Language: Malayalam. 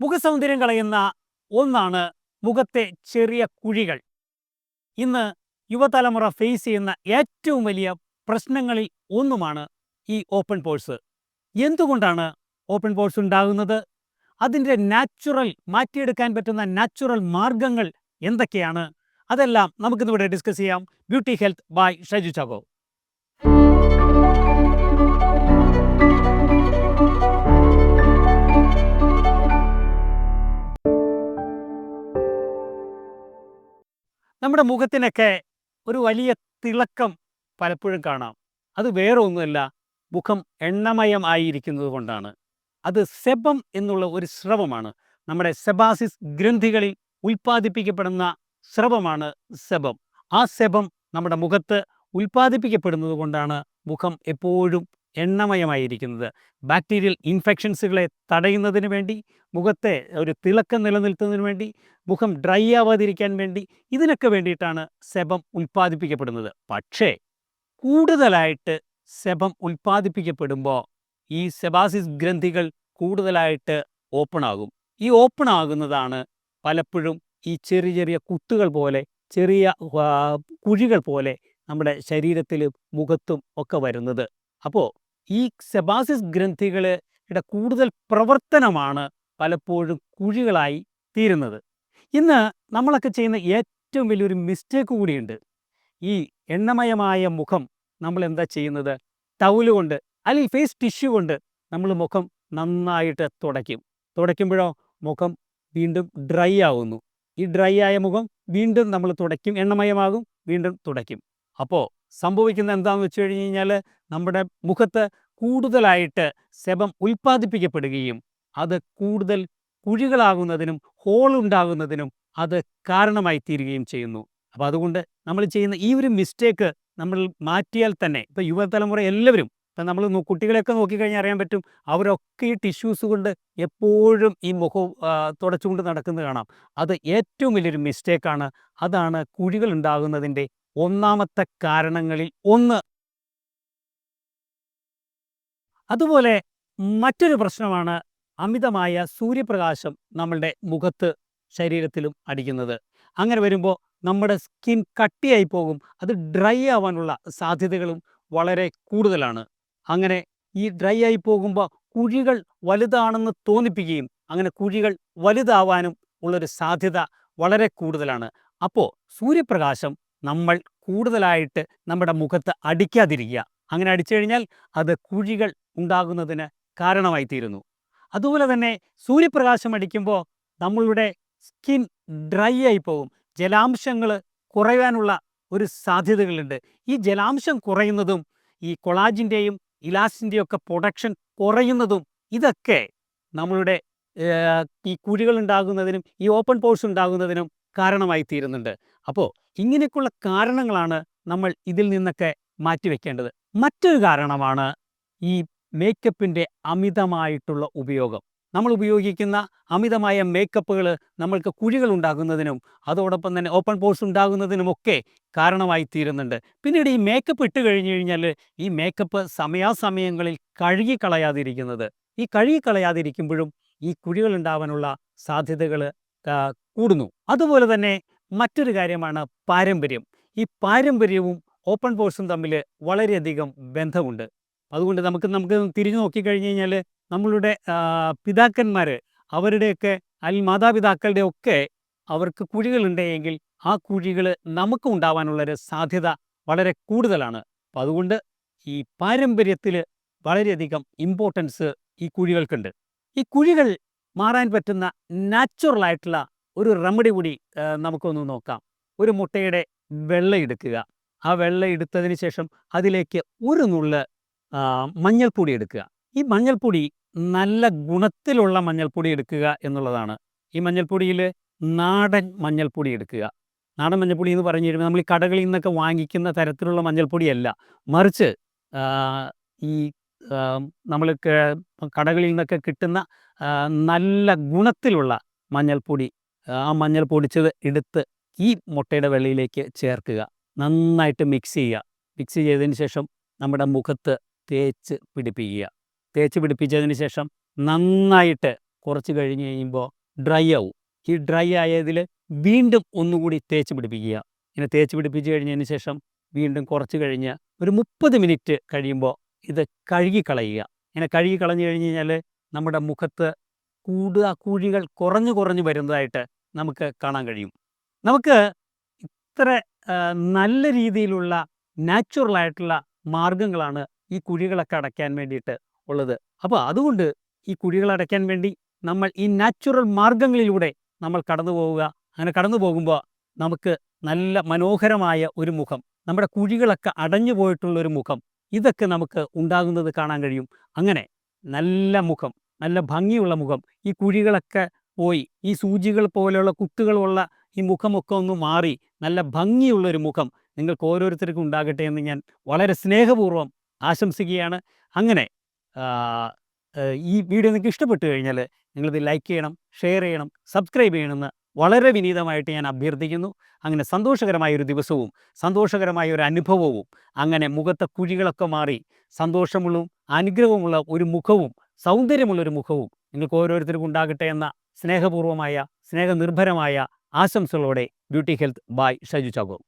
മുഖസൗന്ദര്യം കളയുന്ന ഒന്നാണ് മുഖത്തെ ചെറിയ കുഴികൾ. ഇന്ന് യുവതലമുറ ഫേസ് ചെയ്യുന്ന ഏറ്റവും വലിയ പ്രശ്നങ്ങളിൽ ഒന്നുമാണ് ഈ ഓപ്പൺ പോഴ്സ് എന്തുകൊണ്ടാണ് ഓപ്പൺ പോഴ്സ് ഉണ്ടാകുന്നത്? അതിന്റെ നാച്ചുറൽ മാറ്റിയെടുക്കാൻ പറ്റുന്ന നാച്ചുറൽ മാർഗങ്ങൾ എന്തൊക്കെയാണ്? അതെല്ലാം നമുക്കിന്നിവിടെ ഡിസ്കസ് ചെയ്യാം. Beauty health by Shaju Chacko നമ്മുടെ മുഖത്തിനൊക്കെ ഒരു വലിയ തിളക്കം പലപ്പോഴും കാണാം. അത് വേറെ ഒന്നുമല്ല മുഖം എണ്ണമയം ആയിരിക്കുന്നത് കൊണ്ടാണ്. അത് സെബം എന്നുള്ള ഒരു സ്രവമാണ്. നമ്മുടെ സെബാസിസ് ഗ്രന്ഥികളിൽ ഉൽപ്പാദിപ്പിക്കപ്പെടുന്ന സ്രവമാണ് സെബം. ആ സെബം നമ്മുടെ മുഖത്ത് ഉൽപ്പാദിപ്പിക്കപ്പെടുന്നത് കൊണ്ടാണ് മുഖം എപ്പോഴും എണ്ണമയമായിരിക്കുന്നത്. ബാക്ടീരിയൽ ഇൻഫെക്ഷൻസുകളെ തടയുന്നതിന് വേണ്ടി മുഖത്തെ ഒരു തിളക്കം നിലനിൽത്തുന്നതിന് വേണ്ടി മുഖം ഡ്രൈ ആവാതിരിക്കാൻ വേണ്ടി ഇതിനൊക്കെ വേണ്ടിയിട്ടാണ് സെബം ഉൽപ്പാദിപ്പിക്കപ്പെടുന്നത്. പക്ഷേ കൂടുതലായിട്ട് സെബം ഉൽപ്പാദിപ്പിക്കപ്പെടുമ്പോൾ ഈ സെബാസിസ് ഗ്രന്ഥികൾ കൂടുതലായിട്ട് ഓപ്പൺ ആകും ഈ ഓപ്പൺ ആകുന്നതാണ് പലപ്പോഴും ഈ ചെറിയ ചെറിയ കുത്തുകൾ പോലെ ചെറിയ കുഴികൾ പോലെ നമ്മുടെ ശരീരത്തിലും മുഖത്തും ഒക്കെ വരുന്നത്. അപ്പോൾ ഈ സെബാസിസ് ഗ്രന്ഥികളുടെ കൂടുതൽ പ്രവർത്തനമാണ് പലപ്പോഴും കുഴികളായി തീരുന്നത്. ഇന്ന് നമ്മളൊക്കെ ചെയ്യുന്ന ഏറ്റവും വലിയൊരു മിസ്റ്റേക്ക് കൂടിയുണ്ട്. ഈ എണ്ണമയമായ മുഖം നമ്മൾ എന്താ ചെയ്യുന്നത്? ടൗൽ കൊണ്ട് അല്ലെങ്കിൽ ഫേസ് ടിഷ്യൂ കൊണ്ട് നമ്മൾ മുഖം നന്നായിട്ട് തുടയ്ക്കും. തുടയ്ക്കുമ്പോഴോ മുഖം വീണ്ടും ഡ്രൈ ആവുന്നു. ഈ ഡ്രൈ ആയ മുഖം വീണ്ടും നമ്മൾ തുടയ്ക്കും എണ്ണമയമാകും വീണ്ടും തുടയ്ക്കും. അപ്പോൾ സംഭവിക്കുന്ന എന്താണെന്ന് വെച്ച് കഴിഞ്ഞ് കഴിഞ്ഞാൽ നമ്മുടെ മുഖത്ത് കൂടുതലായിട്ട് സെബം ഉൽപ്പാദിപ്പിക്കപ്പെടുകയും അത് കൂടുതൽ കുഴികളാകുന്നതിനും ഹോൾ ഉണ്ടാകുന്നതിനും അത് കാരണമായി തീരുകയും ചെയ്യുന്നു. അപ്പോൾ അതുകൊണ്ട് നമ്മൾ ചെയ്യുന്ന ഈ ഒരു മിസ്റ്റേക്ക് നമ്മൾ മാറ്റിയാൽ തന്നെ ഇപ്പോൾ യുവതലമുറ എല്ലാവരും ഇപ്പം നമ്മൾ കുട്ടികളെയൊക്കെ നോക്കിക്കഴിഞ്ഞാൽ അറിയാൻ പറ്റും അവരൊക്കെ ഈ ടിഷ്യൂസ് കൊണ്ട് എപ്പോഴും ഈ മുഖം തുടച്ചുകൊണ്ട് നടക്കുന്നത് കാണാം. അത് ഏറ്റവും വലിയൊരു മിസ്റ്റേക്കാണ്. അതാണ് കുഴികൾ ഉണ്ടാകുന്നതിന്റെ ഒന്നാമത്തെ കാരണങ്ങളിൽ ഒന്ന്. അതുപോലെ മറ്റൊരു പ്രശ്നമാണ് അമിതമായ സൂര്യപ്രകാശം നമ്മളുടെ മുഖത്ത് ശരീരത്തിലും അടിക്കുന്നത്. അങ്ങനെ വരുമ്പോൾ നമ്മുടെ സ്കിൻ കട്ടിയായി പോകും. അത് ഡ്രൈ ആവാനുള്ള സാധ്യതകളും വളരെ കൂടുതലാണ്. അങ്ങനെ ഈ ഡ്രൈ ആയി പോകുമ്പോൾ കുഴികൾ വലുതാണെന്ന് തോന്നിപ്പിക്കുകയും അങ്ങനെ കുഴികൾ വലുതാവാനും ഉള്ളൊരു സാധ്യത വളരെ കൂടുതലാണ്. അപ്പോൾ സൂര്യപ്രകാശം നമ്മൾ കൂടുതലായിട്ട് നമ്മുടെ മുഖത്ത് അടിക്കാതിരിക്കുക. അങ്ങനെ അടിച്ചു കഴിഞ്ഞാൽ അത് കുഴികൾ ഉണ്ടാകുന്നതിന് കാരണമായി തീരുന്നു അതുപോലെ തന്നെ സൂര്യപ്രകാശം അടിക്കുമ്പോൾ നമ്മളുടെ സ്കിൻ ഡ്രൈ ആയി പോകും. ജലാംശങ്ങൾ കുറയാനുള്ള ഒരു സാധ്യതകളുണ്ട്. ഈ ജലാംശം കുറയുന്നതും ഈ കൊളാജിന്റെയും ഇലാസ്റ്റിന്റെയും ഒക്കെ പ്രൊഡക്ഷൻ കുറയുന്നതും ഇതൊക്കെ നമ്മളുടെ ഈ കുഴികൾ ഉണ്ടാകുന്നതിനും ഈ ഓപ്പൺ പോഴ്സ് ഉണ്ടാകുന്നതിനും കാരണമായി തീരുന്നുണ്ട് അപ്പോൾ ഇങ്ങനെയൊക്കെയുള്ള കാരണങ്ങളാണ് നമ്മൾ ഇതിൽ നിന്നൊക്കെ മാറ്റിവെക്കേണ്ടത്. മറ്റൊരു കാരണമാണ് ഈ മേക്കപ്പിന്റെ അമിതമായിട്ടുള്ള ഉപയോഗം. നമ്മൾ ഉപയോഗിക്കുന്ന അമിതമായ മേക്കപ്പുകൾ നമ്മൾക്ക് കുഴികൾ ഉണ്ടാകുന്നതിനും അതോടൊപ്പം തന്നെ ഓപ്പൺ പോഴ്സ് ഉണ്ടാകുന്നതിനുമൊക്കെ കാരണമായി തീരുന്നുണ്ട് പിന്നീട് ഈ മേക്കപ്പ് ഇട്ട് കഴിഞ്ഞു കഴിഞ്ഞാൽ ഈ മേക്കപ്പ് സമയാസമയങ്ങളിൽ കഴുകി കളയാതിരിക്കുന്നത്. ഈ കഴുകി കളയാതിരിക്കുമ്പോഴും ഈ കുഴികൾ ഉണ്ടാവാനുള്ള സാധ്യതകൾ കൂടുന്നു. അതുപോലെ തന്നെ മറ്റൊരു കാര്യമാണ് പാരമ്പര്യം. ഈ പാരമ്പര്യവും ഓപ്പൺ പോഴ്സും തമ്മിൽ വളരെയധികം ബന്ധമുണ്ട്. അതുകൊണ്ട് നമുക്ക് നമുക്ക് തിരിഞ്ഞു നോക്കിക്കഴിഞ്ഞ് കഴിഞ്ഞാൽ നമ്മളുടെ പിതാക്കന്മാർ അവരുടെയൊക്കെ അല്ലെങ്കിൽ മാതാപിതാക്കളുടെ ഒക്കെ അവർക്ക് കുഴികളുണ്ടെങ്കിൽ ആ കുഴികൾ നമുക്ക് ഉണ്ടാവാനുള്ളൊരു സാധ്യത വളരെ കൂടുതലാണ്. അപ്പം അതുകൊണ്ട് ഈ പാരമ്പര്യത്തിൽ വളരെയധികം ഇമ്പോർട്ടൻസ് ഈ കുഴികൾക്കുണ്ട്. ഈ കുഴികൾ മാറാൻ പറ്റുന്ന നാച്ചുറൽ ആയിട്ടുള്ള ഒരു റെമഡി കൂടി നമുക്കൊന്ന് നോക്കാം. ഒരു മുട്ടയുടെ വെള്ള എടുക്കുക. ആ വെള്ള എടുത്തതിന് ശേഷം അതിലേക്ക് ഒരു നുള്ള് മഞ്ഞൾപ്പൊടി എടുക്കുക. ഈ മഞ്ഞൾപ്പൊടി നല്ല ഗുണത്തിലുള്ള മഞ്ഞൾപ്പൊടി എടുക്കുക എന്നുള്ളതാണ്. ഈ മഞ്ഞൾപ്പൊടിയിൽ നാടൻ മഞ്ഞൾപ്പൊടി എടുക്കുക. നാടൻ മഞ്ഞൾപ്പൊടി എന്ന് പറഞ്ഞു കഴിയുമ്പോൾ നമ്മൾ ഈ കടകളിൽ നിന്നൊക്കെ വാങ്ങിക്കുന്ന തരത്തിലുള്ള മഞ്ഞൾപ്പൊടിയല്ല. മറിച്ച് ഈ നമ്മൾ കടകളിൽ നിന്നൊക്കെ കിട്ടുന്ന നല്ല ഗുണത്തിലുള്ള മഞ്ഞൾപ്പൊടി ആ മഞ്ഞൾ പൊടിച്ചത് എടുത്ത് ഈ മുട്ടയുടെ വെള്ളയിലേക്ക് ചേർക്കുക. നന്നായിട്ട് മിക്സ് ചെയ്യുക. മിക്സ് ചെയ്തതിന് ശേഷം നമ്മുടെ മുഖത്ത് തേച്ച് പിടിപ്പിക്കുക. തേച്ച് പിടിപ്പിച്ചതിന് ശേഷം നന്നായിട്ട് കുറച്ച് കഴിഞ്ഞ് കഴിയുമ്പോൾ ഡ്രൈ ആവും. ഈ ഡ്രൈ ആയതിൽ വീണ്ടും ഒന്നുകൂടി തേച്ച് പിടിപ്പിക്കുക. ഇങ്ങനെ തേച്ച് പിടിപ്പിച്ച് കഴിഞ്ഞതിന് ശേഷം വീണ്ടും കുറച്ച് കഴിഞ്ഞ് ഒരു മുപ്പത് മിനിറ്റ് കഴിയുമ്പോൾ ഇത് കഴുകിക്കളയുക. ഇങ്ങനെ കഴുകി കളഞ്ഞു കഴിഞ്ഞ് കഴിഞ്ഞാൽ നമ്മുടെ മുഖത്ത് കൂടുക കുഴികൾ കുറഞ്ഞു കുറഞ്ഞു വരുന്നതായിട്ട് നമുക്ക് കാണാൻ കഴിയും. നമുക്ക് ഇത്ര നല്ല രീതിയിലുള്ള നാച്ചുറൽ ആയിട്ടുള്ള മാർഗങ്ങളാണ് ഈ കുഴികളൊക്കെ അടയ്ക്കാൻ വേണ്ടിയിട്ട് ഉള്ളത്. അപ്പോൾ അതുകൊണ്ട് ഈ കുഴികൾ അടയ്ക്കാൻ വേണ്ടി നമ്മൾ ഈ നാച്ചുറൽ മാർഗങ്ങളിലൂടെ നമ്മൾ കടന്നു പോവുക. അങ്ങനെ കടന്നു പോകുമ്പോൾ നമുക്ക് നല്ല മനോഹരമായ ഒരു മുഖം. നമ്മുടെ കുഴികളൊക്കെ അടഞ്ഞു പോയിട്ടുള്ള ഒരു മുഖം. ഇതൊക്കെ നമുക്ക് ഉണ്ടാകുന്നത് കാണാൻ കഴിയും. അങ്ങനെ നല്ല മുഖം നല്ല ഭംഗിയുള്ള മുഖം ഈ കുഴികളൊക്കെ പോയി ഈ സൂചികൾ പോലെയുള്ള കുത്തുകളുള്ള ഈ മുഖമൊക്കെ ഒന്ന് മാറി നല്ല ഭംഗിയുള്ളൊരു മുഖം നിങ്ങൾക്ക് ഓരോരുത്തർക്കും ഉണ്ടാകട്ടെ എന്ന് ഞാൻ വളരെ സ്നേഹപൂർവം ആശംസിക്കുകയാണ്. അങ്ങനെ ഈ വീഡിയോ നിങ്ങൾക്ക് ഇഷ്ടപ്പെട്ടു കഴിഞ്ഞാൽ നിങ്ങളിത് ലൈക്ക് ചെയ്യണം ഷെയർ ചെയ്യണം സബ്സ്ക്രൈബ് ചെയ്യണമെന്ന് വളരെ വിനീതമായിട്ട് ഞാൻ അഭ്യർത്ഥിക്കുന്നു. അങ്ങനെ സന്തോഷകരമായ ഒരു ദിവസവും സന്തോഷകരമായ ഒരു അനുഭവവും അങ്ങനെ മുഖത്തെ കുഴികളൊക്കെ മാറി സന്തോഷമുള്ള അനുഗ്രഹമുള്ള ഒരു മുഖവും സൗന്ദര്യമുള്ള ഒരു മുഖവും നിങ്ങൾക്ക് ഓരോരുത്തർക്കും ഉണ്ടാകട്ടെ എന്ന സ്നേഹപൂർവമായ സ്നേഹനിർഭരമായ ആശംസകളോടെ beauty health by Shaju Chacko